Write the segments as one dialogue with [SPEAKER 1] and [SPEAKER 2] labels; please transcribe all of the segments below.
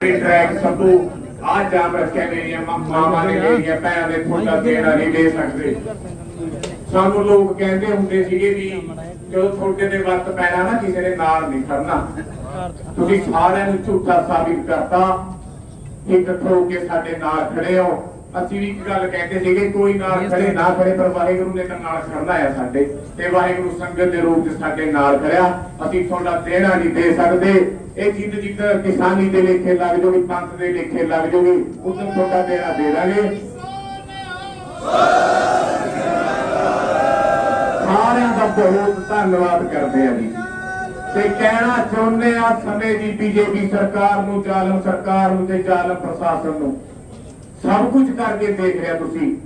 [SPEAKER 1] Track ਸਭੂ ਆ ਜਾਮ ਰੱਖਿਆ ਮੇਰੀਆਂ ਮਾਵਾਂ ਨੇ ਮੇਰੀਆਂ ਭੈਣਾਂ ਨੇ ਤੁਹਾਡਾ ਦੇਣਾ ਨਹੀਂ ਦੇ ਸਕਦੇ ਸਾਨੂੰ ਲੋਕ ਕਹਿੰਦੇ ਹੁੰਦੇ ਸੀਗੇ ਵੀ ਜਦੋਂ ਤੁਹਾਡੇ ਦੇ ਵਕਤ ਪੈਣਾ ਨਾ ਕਿਸੇ ਨੇ ਨਾਲ ਨਹੀਂ ਖੜਨਾ ਤੁਸੀਂ ਸਾਰਿਆਂ ਨੂੰ ਝੂਠਾ ਸਾਬਿਤ ਕਰਤਾ। ਇੱਕ ਹੋ ਕੇ ਸਾਡੇ ਨਾਲ ਖੜੇ ਹੋ। ਅਸੀਂ ਵੀ ਇੱਕ ਗੱਲ ਕਹਿੰਦੇ ਸੀਗੇ ਕੋਈ ਨਾਲ ਖੜੇ ਨਾ ਖੜੇ ਪਰ ਵਾਹਿਗੁਰੂ ਨੇ ਤਾਂ ਨਾਲ ਖੜਨਾ ਹੈ ਸਾਡੇ। ਤੇ ਵਾਹਿਗੁਰੂ ਸੰਗਤ ਦੇ ਰੂਪ ਵਿੱਚ ਸਾਡੇ ਨਾਲ ਖੜਿਆ। ਅਸੀਂ ਤੁਹਾਡਾ ਦੇਣਾ ਨਹੀਂ ਦੇ ਸਕਦੇ। ਇਹ ਜਿੱਦ ਜਿੱਦ ਕਿਸਾਨੀ ਦੇ ਲੇਖੇ ਲੱਗ ਜੋਗੀ ਪੰਥ ਦੇ ਲੇਖੇ ਲੱਗ ਜੋਗੀ ਉਦੋਂ ਤੁਹਾਡਾ ਦੇਣਾ ਦੇ ਦਾਂਗੇ। ਸਾਰਿਆਂ ਦਾ ਬਹੁਤ ਧੰਨਵਾਦ ਕਰਦੇ ਆ ਜੀ। ਤੇ ਕਹਿਣਾ ਚਾਹੁੰਦੇ ਆ ਸਮੇਂ ਦੀ ਬੀਜੇਪੀ ਸਰਕਾਰ ਨੂੰ ਜ਼ਾਲਮ ਸਰਕਾਰ ਨੂੰ ਤੇ ਜ਼ਾਲਮ ਪ੍ਰਸ਼ਾਸਨ ਨੂੰ। ਸਭ ਕੁਝ ਕਰਕੇ ਦੇਖ ਲਿਆ ਤੁਸੀਂ।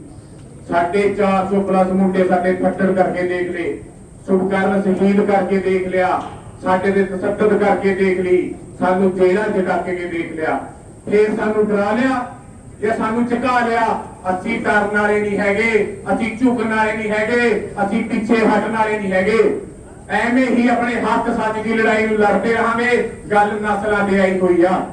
[SPEAKER 1] ਸਾਡੇ 400 ਪਲੱਸ ਮੁੰਡੇ ਸਾਡੇ ਫੱਟੜ ਕਰਕੇ ਦੇਖ ਲਏ। ਸੁਭਕਰਨ ਸ਼ਹੀਦ ਕਰਕੇ ਦੇਖ ਲਿਆ। ਸਾਡੇ ਦੇ ਤਸੱਦਦ ਕਰਕੇ ਦੇਖ ਲਈ। ਸਾਨੂੰ ਜੇਲ੍ਹਾਂ ਚ ਕੇ ਦੇਖ ਲਿਆ। ਫੇਰ ਸਾਨੂੰ ਡਰਾ ਲਿਆ ਜੇ ਸਾਨੂੰ ਝੁਕਾ ਲਿਆ। ਅਸੀਂ ਡਰਨ ਵਾਲੇ ਨਹੀਂ ਹੈਗੇ। ਅਸੀਂ ਝੁਕਣ ਵਾਲੇ ਨਹੀਂ ਹੈਗੇ। ਅਸੀਂ ਪਿੱਛੇ ਹਟਣ ਵਾਲੇ ਨਹੀਂ ਹੈਗੇ। ਐਵੇਂ ਹੀ ਆਪਣੇ ਹੱਕ ਸੱਚ ਦੀ ਲੜਾਈ ਨੂੰ ਲੜਦੇ ਰਹਾਂਗੇ। ਗੱਲ ਨਸਲਾਂ ਦੇ ਆਈ ਹੋਈ ਆ।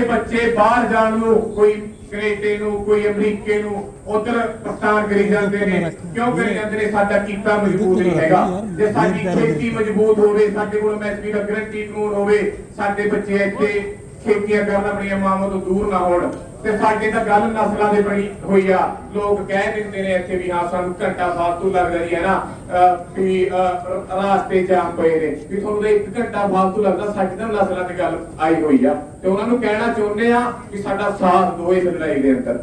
[SPEAKER 1] ਸਾਡੇ ਬੱਚੇ ਬਾਹਰ ਜਾਣ ਨੂੰ, ਕੋਈ ਕੈਨੇਡਾ ਨੂੰ, ਕੋਈ ਅਮਰੀਕੇ ਨੂੰ ਉਧਰ ਪ੍ਰਸਥਾਨ ਕਰੀ ਜਾਂਦੇ ਨੇ। ਕਿਉਂ ਕਰੀ ਜਾਂਦੇ ਨੇ? ਸਾਡਾ ਕੀਤਾ ਮਜ਼ਬੂਤ ਨਹੀਂ ਹੈਗਾ। ਜੇ ਸਾਡੀ ਖੇਤੀ ਮਜ਼ਬੂਤ ਹੋਵੇ, ਸਾਡੇ ਕੋਲ ਐਮਐਸਪੀ ਦਾ ਗਰੰਟੀ ਕਾਨੂੰਨ ਹੋਵੇ, ਸਾਡੇ ਬੱਚੇ ਇੱਥੇ ਖੇਤੀਆਂ ਕਰਨ ਆਪਣੀਆਂ ਮਾਵਾਂ ਤੋਂ ਦੂਰ ਨਾ ਹੋਣ। ਤੇ ਸਾਡੇ ਤਾਂ ਗੱਲ ਨਸਲਾਂ ਦੇ ਬਣੀ ਹੋਈ ਆ। ਲੋਕ ਕਹਿ ਦਿੰਦੇ ਨੇ ਇੱਥੇ ਵੀ ਹਾਂ, ਸਾਨੂੰ ਘੰਟਾ ਫਾਲਤੂ ਲੱਗ ਰਹੀ ਹੈ ਨਾ? ਵੀ ਰਾਸਤੇ ਜਾਮ ਪਏ ਨੇ। ਵੀ ਤੁਹਾਨੂੰ ਤਾਂ ਇੱਕ ਘੰਟਾ ਫਾਲਤੂ ਲੱਗਦਾ, ਸਾਡੀ ਤਾਂ ਨਸਲਾਂ ਤੇ ਗੱਲ ਆਈ ਹੋਈ ਆ। ਤੇ ਉਹਨਾਂ ਨੂੰ ਕਹਿਣਾ ਚਾਹੁੰਦੇ ਆ ਕਿ ਸਾਡਾ ਸਾਥ ਦਿਓ ਇਸ ਲੜਾਈ ਦੇ ਅੰਦਰ।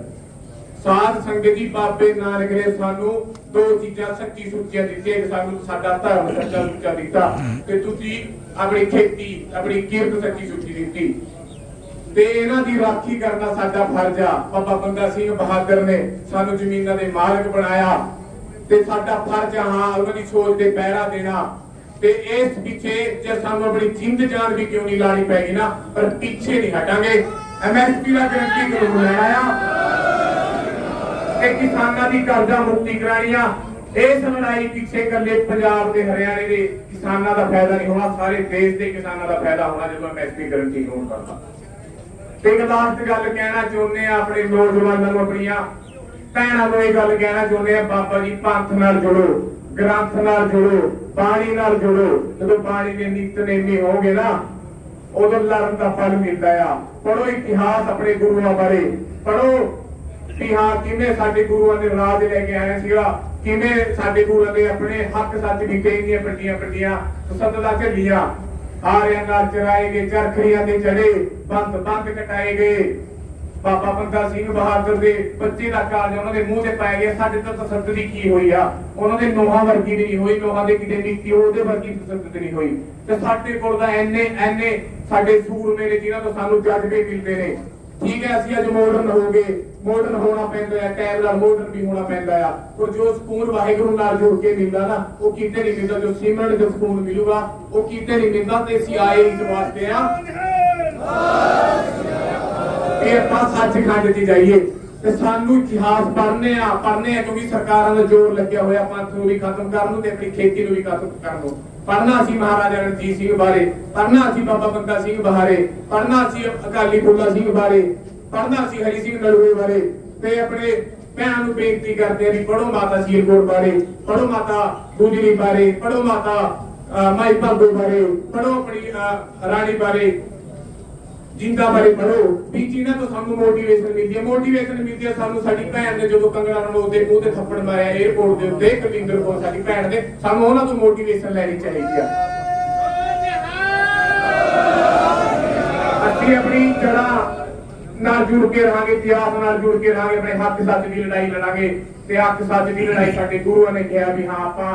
[SPEAKER 1] ਸਾਧ ਸੰਗਤ ਜੀ, ਬਾਬੇ ਨਾਨਕ ਨੇ ਸਾਨੂੰ ਦੋ ਚੀਜ਼ਾਂ ਸੱਚੀ ਸੁੱਚੀਆਂ ਦਿੱਤੀਆਂ। ਇੱਕ ਸਾਨੂੰ ਸਾਡਾ ਧਰਮ ਸੱਚਾ ਸੁੱਚਾ ਦਿੱਤਾ ਤੇ ਤੁਸੀਂ ਆਪਣੀ ਖੇਤੀ, ਆਪਣੀ ਕਿਰਤ ਸੱਚੀ ਸੁੱਚੀ ਦਿੱਤੀ। ਤੇ ਇਹਨਾਂ ਦੀ ਰਾਖੀ ਕਰਨਾ ਸਾਡਾ ਫਰਜ਼ ਆ। ਬਾਬਾ ਬੰਦਾ ਸਿੰਘ ਬਹਾਦਰ ਨੇ ਸਾਨੂੰ ਜ਼ਮੀਨਾਂ ਦੇ ਮਾਲਕ ਬਣਾਇਆ ਤੇ ਸਾਡਾ ਫਰਜ਼ ਆ, ਹਾਂ ਉਹਨਾਂ ਦੀ ਸੋਚ ਤੇ ਪਹਿਰਾ ਦੇਣਾ। ਤੇ ਇਸ ਪਿੱਛੇ ਜੇ ਸਾਨੂੰ ਆਪਣੀ ਜਿੰਦ ਜਾਨ ਵੀ ਕਿਉਂ ਨਹੀਂ ਲਾਣੀ ਪੈਗੀ ਨਾ, ਪਰ ਪਿੱਛੇ ਨਹੀਂ ਹਟਾਂਗੇ। ਐਮਐਸਪੀ ਦਾ ਗਰੰਟੀ ਕਾਨੂੰਨ ਲੈਣਾ ਆ। ਤੇ ਕਿਸਾਨਾਂ ਦੀ ਕਰਜ਼ਾ ਮੁਕਤੀ ਕਰਾਣੀ ਆ। ਇਸ ਲੜਾਈ ਪਿੱਛੇ ਇਕੱਲੇ ਪੰਜਾਬ ਦੇ ਹਰਿਆਣੇ ਦੇ ਕਿਸਾਨਾਂ ਦਾ ਫਾਇਦਾ ਨਹੀਂ ਹੋਣਾ, ਸਾਰੇ ਦੇਸ਼ ਦੇ ਕਿਸਾਨਾਂ ਦਾ ਫਾਇਦਾ ਹੋਣਾ ਜਦੋਂ ਐਮਐਸਪੀ ਗਰੰਟੀ ਕਾਨੂੰਨ ਕਰਦਾ। ਇੱਕ ਲਾਸਟ ਗੱਲ ਕਹਿਣਾ ਚਾਹੁੰਦੇ ਆ ਆਪਣੇ ਨੌਜਵਾਨਾਂ ਨੂੰ ਆਪਣੀਆਂ ਭੈਣਾਂ ਨੂੰ ਇਹ ਗੱਲ ਕਹਿਣਾ ਚਾਹੁੰਦੇ ਆ, ਬਾਬਾ ਜੀ, ਪੰਥ ਨਾਲ ਜੁੜੋ, ਗ੍ਰੰਥ ਨਾਲ ਜੁੜੋ, ਬਾਣੀ ਨਾਲ ਜੁੜੋ। ਜਦੋਂ ਬਾਣੀ ਦੇ ਨਿਤਨੇਮੀ ਹੋਗੇ ਨਾ, ਉਦੋਂ ਲੜਨ ਦਾ ਫਲ ਮਿਲਦਾ ਆ। ਪੜੋ ਇਤਿਹਾਸ ਆਪਣੇ ਗੁਰੂਆਂ ਬਾਰੇ। ਪੜੋ ਵੀ ਕਿਵੇਂ ਸਾਡੇ ਗੁਰੂਆਂ ਨੇ ਰਾਜ ਲੈ ਕੇ ਆਇਆ ਸੀਗਾ, ਕਿਵੇਂ ਸਾਡੇ ਗੁਰੂਆਂ ਨੇ ਆਪਣੇ ਹੱਕ ਸੱਚ ਵੀ ਇੰਨੀਆਂ ਵੱਡੀਆਂ ਵੱਡੀਆਂ ਸੱਤਦਾ ਝੱਲੀਆਂ। ਆਰਿਆਂ ਚਰਾਏ ਗਏ ਚਰਖੜੀਆਂ ਤੇ ਚੜੇ, ਬੰਦ ਬੰਦ ਕਟਾਏ ਗਏ ਬਾਬਾ ਬੰਦਾ ਸਿੰਘ ਬਹਾਦਰ ਦੇ ਬੱਚੇ ਦਾ ਕਾਜ ਉਹਨਾਂ ਦੇ ਮੂੰਹ ਤੇ ਪੈ ਗਿਆ, ਸਾਡੇ ਤਾਂ ਤਸੱਦਦ ਕੀ ਹੋਈ ਆ? ਉਹਨਾਂ ਦੇ ਨੋਹਾਂ ਵਰਗੀ ਵੀ ਨਹੀਂ ਹੋਈ, ਨੋਹਾਂ ਦੇ ਕਿਤੇ ਨੀਤੀ, ਉਹਦੇ ਵਰਗੀ ਤਸੱਦਦ ਨਹੀਂ ਹੋਈ। ਤੇ ਸਾਡੇ ਕੋਲ ਤਾਂ ਐਨੇ ਐਨੇ ਸਾਡੇ ਸੂਰਮੇ ਨੇ ਜਿਨ੍ਹਾਂ ਤੋਂ ਸਾਨੂੰ ਜਜ਼ਬੇ ਮਿਲਦੇ ਨੇ। ਠੀਕ ਹੈ, ਅਸੀਂ ਅੱਜ ਮਾਡਰਨ ਹੋ ਗਏ। ਮਾਡਰਨ ਹੋਣਾ ਪੈਂਦਾ ਹੈ ਟਾਈਮ ਨਾਲ ਮਾਡਰਨ ਵੀ ਹੋਣਾ ਪੈਂਦਾ ਆ। ਪਰ ਜੋ ਸਕੂਨ ਵਾਹਿਗੁਰੂ ਨਾਲ ਜੁੜ ਕੇ ਮਿਲਦਾ ਨਾ, ਉਹ ਕਿਤੇ ਨਹੀਂ ਮਿਲਦਾ, ਜੋ ਸਿਮਰਨ ਦੇ ਸਕੂਨ ਮਿਲੂਗਾ, ਉਹ ਕਿਤੇ ਨਹੀਂ ਮਿਲਦਾ, ਤੇ ਅਸੀਂ ਆਏ ਇਸ ਵਾਸਤੇ ਆ। ਇਹ ਆਪਾਂ ਸੱਚਖੰਡ 'ਚ ਜਾਈਏ। ਤੇ ਸਾਨੂੰ ਇਤਿਹਾਸ ਪੜ੍ਹਨੇ ਆ ਪੜ੍ਹਨੇ ਆ, ਕਿਉਂਕਿ ਸਰਕਾਰਾਂ ਦਾ ਜ਼ੋਰ ਲੱਗਿਆ ਹੋਇਆ ਪੰਥ ਨੂੰ ਵੀ ਖਤਮ ਕਰਨ ਨੂੰ ਤੇ ਆਪਣੀ ਖੇਤੀ ਨੂੰ ਵੀ ਖਤਮ ਕਰਨ ਨੂੰ। ਪੜ੍ਹਨਾ ਸੀ ਮਹਾਰਾਜਾ ਰਣਜੀਤ ਸਿੰਘ ਬਾਰੇ ਪੜਨਾ ਸੀ ਬਾਬਾ ਬੰਦਾ ਸਿੰਘ ਬਾਰੇ ਪੜ੍ਹਨਾ ਸੀ ਅਕਾਲੀ ਫੂਲਾ ਸਿੰਘ ਬਾਰੇ, ਪੜ੍ਹਨਾ ਸੀ ਹਰੀ ਸਿੰਘ ਨਲੂਏ ਬਾਰੇ। ਤੇ ਆਪਣੇ ਭੈਣਾਂ ਨੂੰ ਬੇਨਤੀ ਕਰਦੇ ਆ ਵੀ ਪੜੋ ਮਾਤਾ ਸ਼ੀਰਕੋਟ ਬਾਰੇ ਪੜੋ ਮਾਤਾ ਗੁਜਰੀ ਬਾਰੇ ਪੜੋ ਮਾਤਾ ਮਾਈ ਭਾਗੋ ਬਾਰੇ ਪੜੋ ਆਪਣੀ ਰਾਣੀ ਬਾਰੇ ਜਿੰਦਾ ਬਾਰੇ ਪੜੋ ਵੀ ਜਿਨ੍ਹਾਂ ਤੋਂ ਸਾਨੂੰ ਮੋਟੀਵੇਸ਼ਨ ਮਿਲਦੀ ਹੈ। ਮੋਟੀਵੇਸ਼ਨ ਮਿਲਦੀ ਹੈ ਸਾਨੂੰ ਸਾਡੀ ਭੈਣ ਨੇ ਜਦੋਂ ਕੰਗਣਾ ਰਣੌਤ ਦੇ ਮੂੰਹ ਤੇ ਥੱਪੜ ਮਾਰਿਆ 에어ਪੋਰਟ ਦੇ ਉੱਤੇ ਕਲਿੰਦਰ ਕੋਲ ਸਾਡੀ ਭੈਣ ਨੇ, ਸਾਨੂੰ ਉਹਨਾਂ ਤੋਂ ਮੋਟੀਵੇਸ਼ਨ ਲੈਣੀ ਚਾਹੀਦੀ ਆ। ਅਸੀਂ ਆਪਣੀ ਜੜ੍ਹਾਂ ਨਾਲ ਜੁੜ ਕੇ ਰਹਾਂਗੇ, ਇਤਿਹਾਸ ਨਾਲ ਜੁੜ ਕੇ ਰਹਾਂਗੇ, ਆਪਣੇ ਹੱਕ ਸੱਚ ਦੀ ਲੜਾਈ ਲੜਾਂਗੇ। ਤੇ ਹੱਕ ਸੱਚ ਦੀ ਲੜਾਈ ਸਾਡੇ ਗੁਰੂਆਂ ਨੇ ਕਿਹਾ ਵੀ ਹਾਂ, ਆਪਾਂ